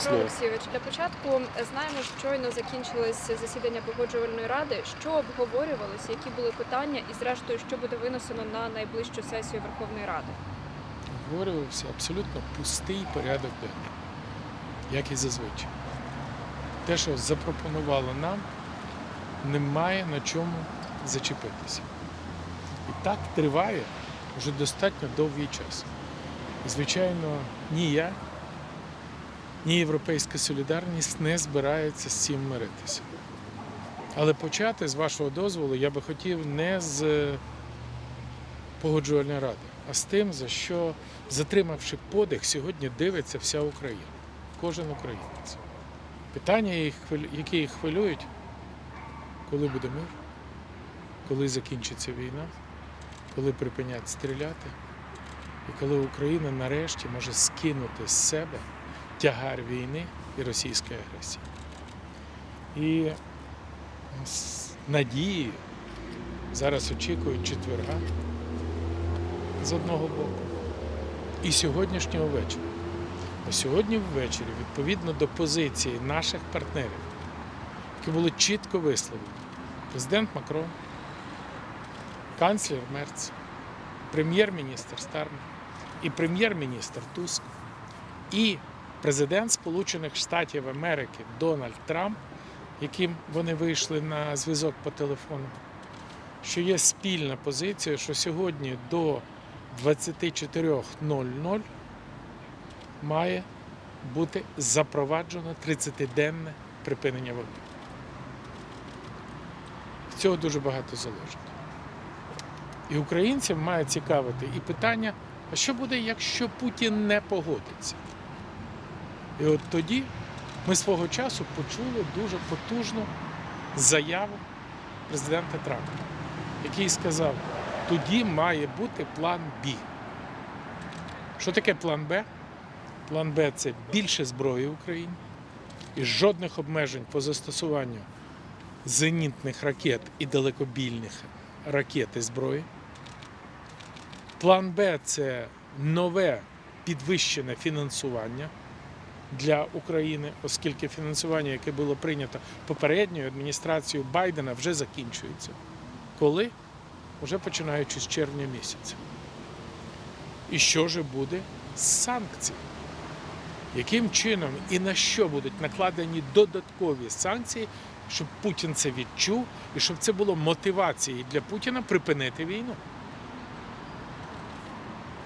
Петро Олексійович, для початку знаємо, що щойно закінчилось засідання погоджувальної ради. Що обговорювалося, які були питання, і зрештою, що буде винесено на найближчу сесію Верховної Ради? Обговорювався абсолютно пустий порядок денний, як і зазвичай. Те, що запропонувало нам, немає на чому зачепитися. І так триває вже достатньо довгий час. Звичайно, ні я, ні Європейська солідарність не збираються з цим миритися. Але почати, з вашого дозволу, я би хотів не з погоджувальної ради, а з тим, за що, затримавши подих, сьогодні дивиться вся Україна, кожен українець. Питання, які їх хвилюють, коли буде мир, коли закінчиться війна, коли припинять стріляти, і коли Україна нарешті може скинути з себе тягар війни і російської агресії. І з надією зараз очікують четверга з одного боку і сьогоднішнього вечора. А сьогодні ввечері, відповідно до позиції наших партнерів, які були чітко висловлені, президент Макрон, канцлер Мерц, прем'єр-міністр Стармер і прем'єр-міністр Туск, і президент Сполучених Штатів Америки Дональд Трамп, яким вони вийшли на зв'язок по телефону, що є спільна позиція, що сьогодні до 24.00 має бути запроваджено 30-денне припинення вогню. Цього дуже багато залежить. І українців має цікавити і питання, а що буде, якщо Путін не погодиться? І от тоді ми свого часу почули дуже потужну заяву президента Трампа, який сказав, тоді має бути план Б. Що таке план Б? План Б це більше зброї в Україні і жодних обмежень по застосуванню зенітних ракет і далекобільних ракет і зброї. План Б це нове підвищене фінансування для України, оскільки фінансування, яке було прийнято попередньою адміністрацією Байдена, вже закінчується. Коли? Уже починаючи з червня місяця. І що же буде з санкцій? Яким чином і на що будуть накладені додаткові санкції, щоб Путін це відчув і щоб це було мотивацією для Путіна припинити війну?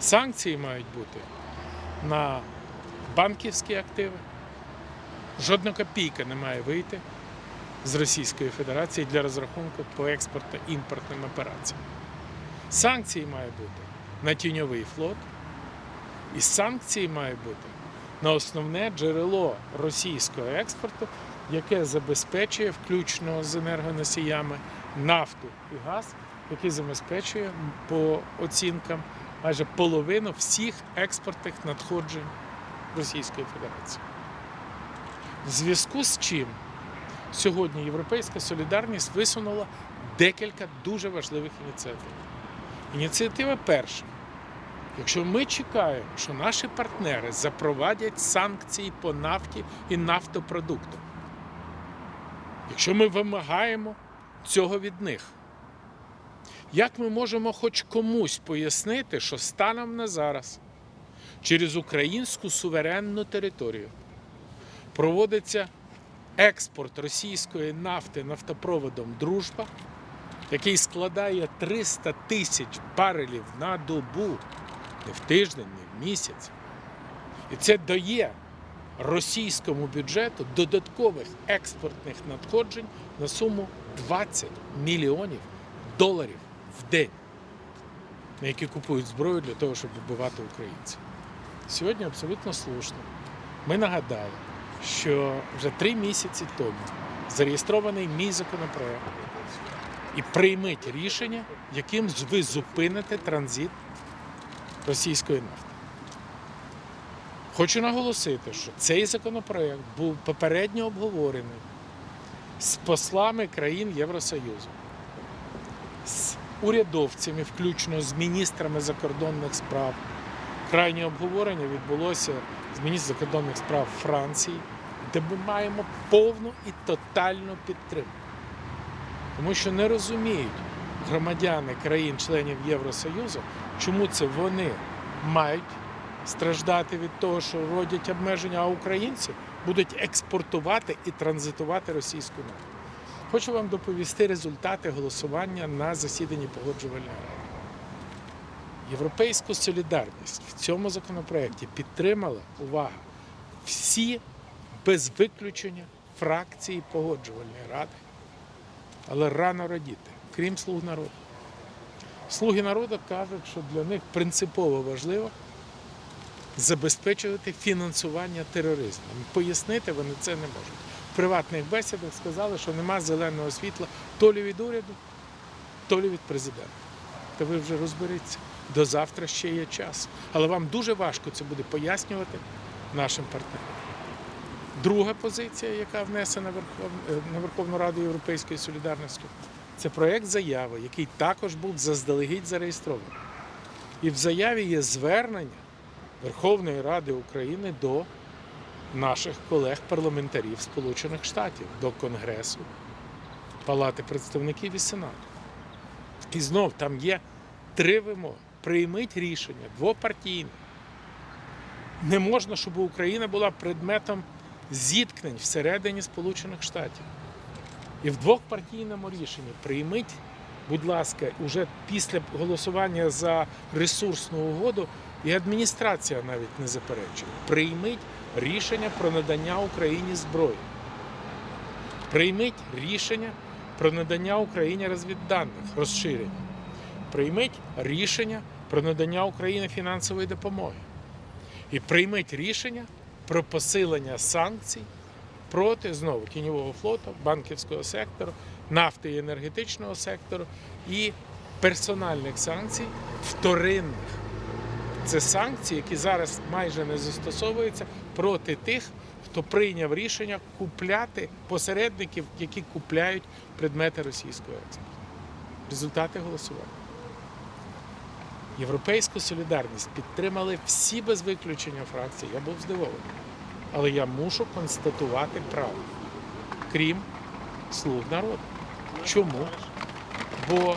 Санкції мають бути на банківські активи. Жодна копійка не має вийти з Російської Федерації для розрахунку по експортно-імпортним операціям. Санкції має бути на тіньовий флот, і санкції має бути на основне джерело російського експорту, яке забезпечує, включно з енергоносіями, нафту і газ, який забезпечує по оцінкам майже половину всіх експортних надходжень Російської Федерації. В зв'язку з чим сьогодні Європейська солідарність висунула декілька дуже важливих ініціатив. Ініціатива перша. Якщо ми чекаємо, що наші партнери запровадять санкції по нафті і нафтопродуктам, якщо ми вимагаємо цього від них, як ми можемо хоч комусь пояснити, що станом на зараз через українську суверенну територію проводиться експорт російської нафти нафтопроводом Дружба, який складає 300 тисяч барелів на добу, не в тиждень, не в місяць. І це дає російському бюджету додаткових експортних надходжень на суму 20 мільйонів доларів в день, на які купують зброю для того, щоб вбивати українців. Сьогодні абсолютно слушно. Ми нагадали, що вже три місяці тому зареєстрований мій законопроект і прийміть рішення, яким ви зупините транзит російської нафти. Хочу наголосити, що цей законопроект був попередньо обговорений з послами країн Євросоюзу, з урядовцями, включно з міністрами закордонних справ. Крайнє обговорення відбулося з міністром закордонних справ Франції, де ми маємо повну і тотальну підтримку. Тому що не розуміють громадяни країн-членів Євросоюзу, чому це вони мають страждати від того, що родять обмеження, а українці будуть експортувати і транзитувати російську нафту. Хочу вам доповісти результати голосування на засіданні погоджувальної ради. Європейську солідарність в цьому законопроекті підтримала увага всі без виключення фракції погоджувальної ради, але рано радіти, крім слуг народу. Слуги народу кажуть, що для них принципово важливо забезпечувати фінансування тероризму. Пояснити вони це не можуть. В приватних бесідах сказали, що нема зеленого світла то лі від уряду, то лі від президента. Та ви вже розберіться. До завтра ще є час. Але вам дуже важко це буде пояснювати нашим партнерам. Друга позиція, яка внесена е, на Верховну Раду Європейської солідарності, це проєкт заяви, який також був заздалегідь зареєстрований. І в заяві є звернення Верховної Ради України до наших колег-парламентарів Сполучених Штатів, до Конгресу, Палати представників і Сенату. І знов там є три вимоги. Прийміть рішення двопартійне. Не можна, щоб Україна була предметом зіткнень всередині Сполучених Штатів. І в двохпартійному рішенні прийміть, будь ласка, уже після голосування за ресурсну угоду, і адміністрація навіть не заперечує. Прийміть рішення про надання Україні зброї. Прийміть рішення про надання Україні розвідданих, розширення. Прийміть рішення про надання Україні фінансової допомоги. І прийміть рішення про посилення санкцій проти знову тіньового флоту, банківського сектору, нафти і енергетичного сектору і персональних санкцій вторинних. Це санкції, які зараз майже не застосовуються проти тих, хто прийняв рішення купляти посередників, які купляють предмети російського експорту. Результати голосування. Європейську солідарність підтримали всі без виключення фракції. Я був здивований. Але я мушу констатувати правду, крім слуг народу. Чому? Бо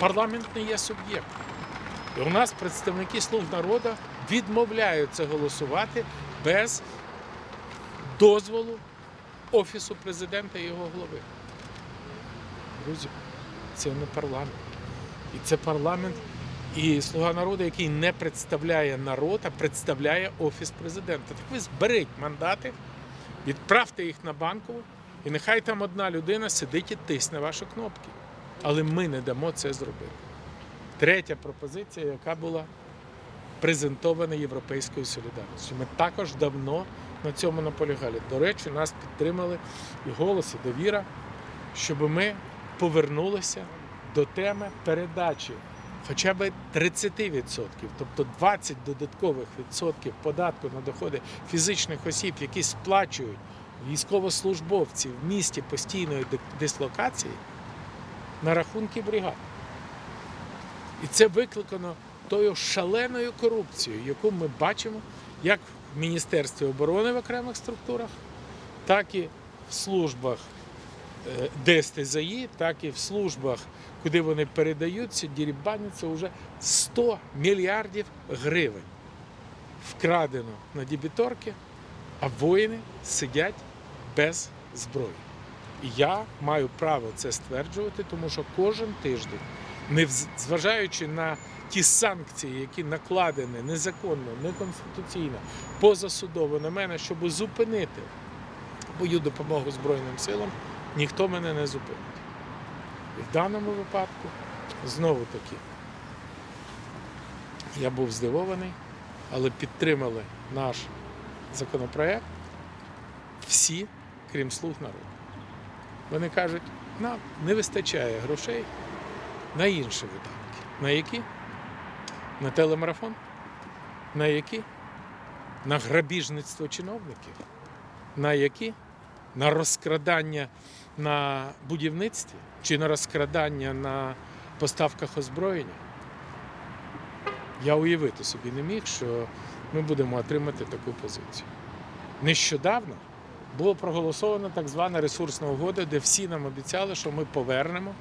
парламент не є суб'єктом. І у нас представники слуг народу відмовляються голосувати без дозволу Офісу президента і його голови. Друзі, це не парламент. І це парламент і слуга народу, який не представляє народ, а представляє Офіс президента. Так ви зберіть мандати, відправте їх на банкову, і нехай там одна людина сидить і тисне ваші кнопки. Але ми не дамо це зробити. Третя пропозиція, яка була презентована Європейською солідарністю. Ми також давно на цьому наполягали. До речі, нас підтримали і голос, і довіра, щоб ми повернулися до теми передачі хоча б 30%, тобто 20 додаткових відсотків податку на доходи фізичних осіб, які сплачують військовослужбовці в місті постійної дислокації на рахунки бригад. І це викликано тою шаленою корупцією, яку ми бачимо як в Міністерстві оборони в окремих структурах, так і в службах е, ДСТЗІ, так і в службах, куди вони передаються, дірібаняться вже 100 мільярдів гривень вкрадено на дебіторки, а воїни сидять без зброї. І я маю право це стверджувати, тому що кожен тиждень, не зважаючи на ті санкції, які накладені незаконно, неконституційно, позасудово на мене, щоб зупинити мою допомогу Збройним силам, ніхто мене не зупинить. І в даному випадку знову таки я був здивований, але підтримали наш законопроект всі, крім слуг народу. Вони кажуть, нам не вистачає грошей на інші видатки. На які? На телемарафон? На які? На грабіжництво чиновників? На які? На розкрадання на будівництві чи на розкрадання на поставках озброєння? Я уявити собі не міг, що ми будемо отримати таку позицію. Нещодавно було проголосовано так звана ресурсна угода, де всі нам обіцяли, що ми повернемо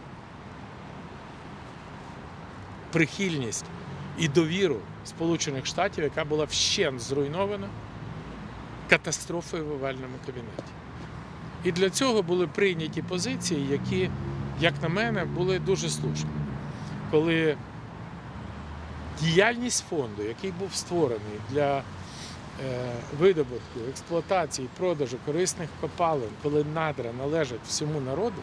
прихильність і довіру Сполучених Штатів, яка була вщент зруйнована катастрофою в овальному кабінеті. І для цього були прийняті позиції, які, як на мене, були дуже слушні. Коли діяльність фонду, який був створений для е, видобутку, експлуатації, продажу корисних копалин, коли надра належать всьому народу,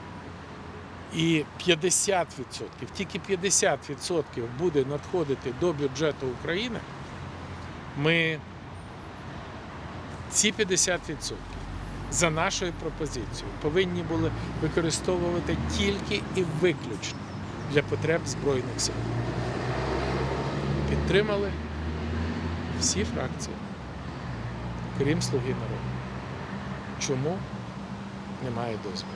і 50%, тільки 50% буде надходити до бюджету України, ми ці 50% за нашою пропозицією повинні були використовувати тільки і виключно для потреб Збройних сил. Підтримали всі фракції, крім Слуги народу. Чому немає дозволу?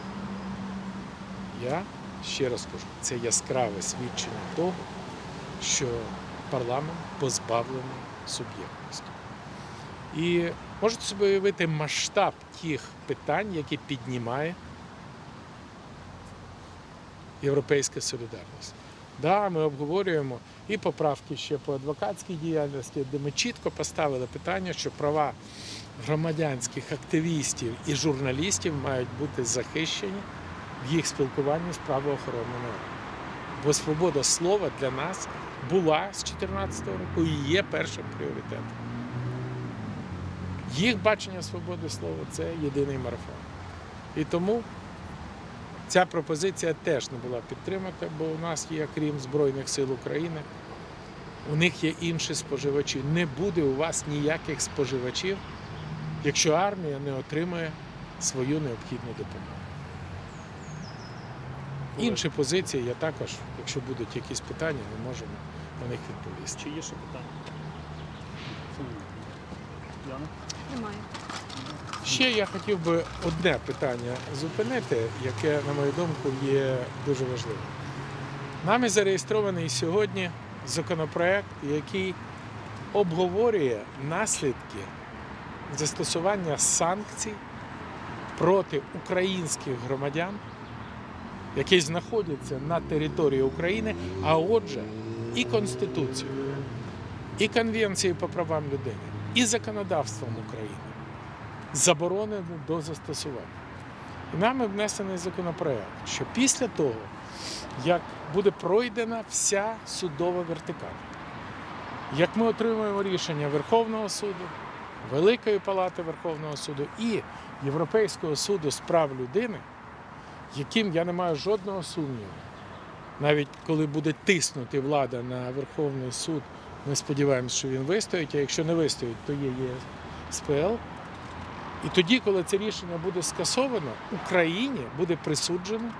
Я ще раз кажу, це яскраве свідчення того, що парламент позбавлений суб'єктності. І можете собі уявити масштаб тих питань, які піднімає Європейська солідарність. Да, ми обговорюємо і поправки ще по адвокатській діяльності, де ми чітко поставили питання, що права громадянських активістів і журналістів мають бути захищені в їх спілкуванні з правоохоронними органами. Бо свобода слова для нас була з 2014 року і є першим пріоритетом. Їх бачення свободи слова це єдиний марафон. І тому ця пропозиція теж не була підтримана, бо у нас є, крім Збройних сил України, у них є інші споживачі. Не буде у вас ніяких споживачів, якщо армія не отримує свою необхідну допомогу. Інші позиції я також, якщо будуть якісь питання, ми можемо на них відповісти. Чи є ще питання? Яна? Немає. Ще я хотів би одне питання зупинити, яке, на мою думку, є дуже важливим. Нами зареєстрований сьогодні законопроект, який обговорює наслідки застосування санкцій проти українських громадян, які знаходяться на території України, а отже, і Конституцію, і Конвенцією по правам людини, і законодавством України заборонено до застосування. І нами внесений законопроект, що після того, як буде пройдена вся судова вертикаль, як ми отримуємо рішення Верховного суду, Великої Палати Верховного суду і Європейського суду з прав людини, яким я не маю жодного сумніву, навіть коли буде тиснути влада на Верховний суд, ми сподіваємося, що він вистоїть, а якщо не вистоїть, то є ЄСПЛ. І тоді, коли це рішення буде скасовано, Україні буде присуджено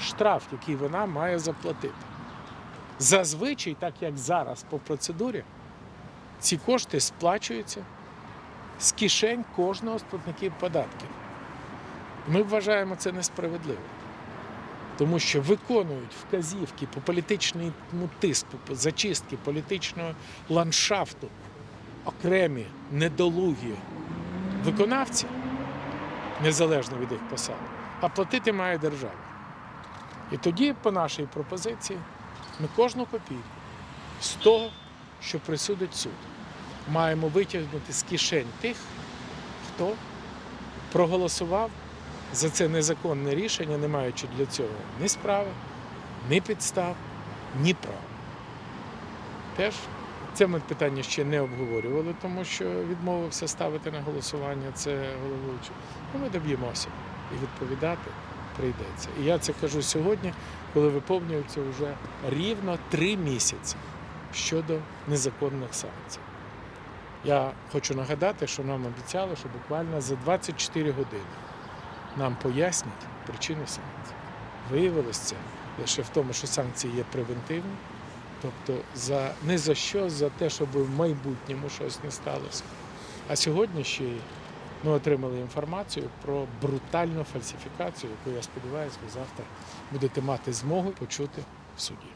штраф, який вона має заплатити. Зазвичай, так як зараз по процедурі, ці кошти сплачуються з кишень кожного з платників податків. Ми вважаємо це несправедливо, тому що виконують вказівки по політичному тиску, по зачистки політичного ландшафту окремі недолугі виконавці, незалежно від їх посад, а платити має держава. І тоді, по нашій пропозиції, ми кожну копійку з того, що присудить суд, маємо витягнути з кишень тих, хто проголосував за це незаконне рішення, не маючи для цього ні справи, ні підстав, ні права. Теж це ми питання ще не обговорювали, тому що відмовився ставити на голосування це головуючий. Ну, ми доб'ємося і відповідати прийдеться. І я це кажу сьогодні, коли виповнюється вже рівно три місяці щодо незаконних санкцій. Я хочу нагадати, що нам обіцяли, що буквально за 24 години нам пояснять причини санкцій. Виявилось це лише в тому, що санкції є превентивні. Тобто за, не за що, за те, щоб в майбутньому щось не сталося. А сьогодні ще ми отримали інформацію про брутальну фальсифікацію, яку я сподіваюся, ви завтра будете мати змогу почути в суді.